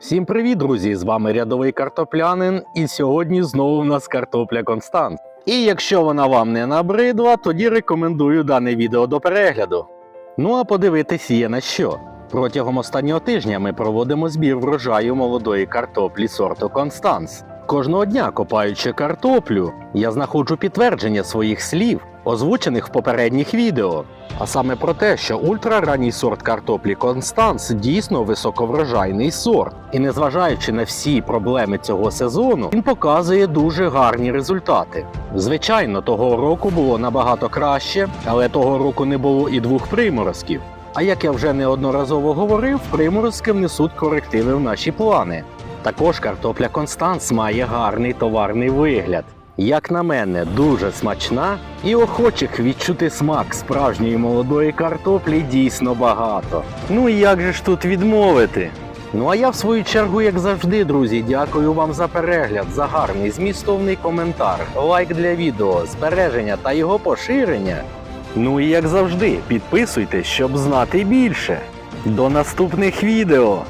Всім привіт, друзі! З вами рядовий картоплянин, і сьогодні знову в нас картопля Констант. І якщо вона вам не набридла, тоді рекомендую дане відео до перегляду. Ну а подивитись є на що. Протягом останнього тижня ми проводимо збір врожаю молодої картоплі сорту Констанс. Кожного дня, копаючи картоплю, я знаходжу підтвердження своїх слів, озвучених в попередніх відео. А саме про те, що ультраранній сорт картоплі Констанс дійсно високоврожайний сорт, і незважаючи на всі проблеми цього сезону, він показує дуже гарні результати. Звичайно, того року було набагато краще, але того року не було і двох приморозків. А як я вже неодноразово говорив, приморозки внесуть корективи в наші плани. Також картопля Констанс має гарний товарний вигляд. Як на мене, дуже смачна і охочих відчути смак справжньої молодої картоплі дійсно багато. Ну і як же ж тут відмовити? Ну а я в свою чергу, як завжди, друзі, дякую вам за перегляд, за гарний змістовний коментар, лайк для відео, збереження та його поширення. Ну і як завжди, підписуйтесь, щоб знати більше. До наступних відео!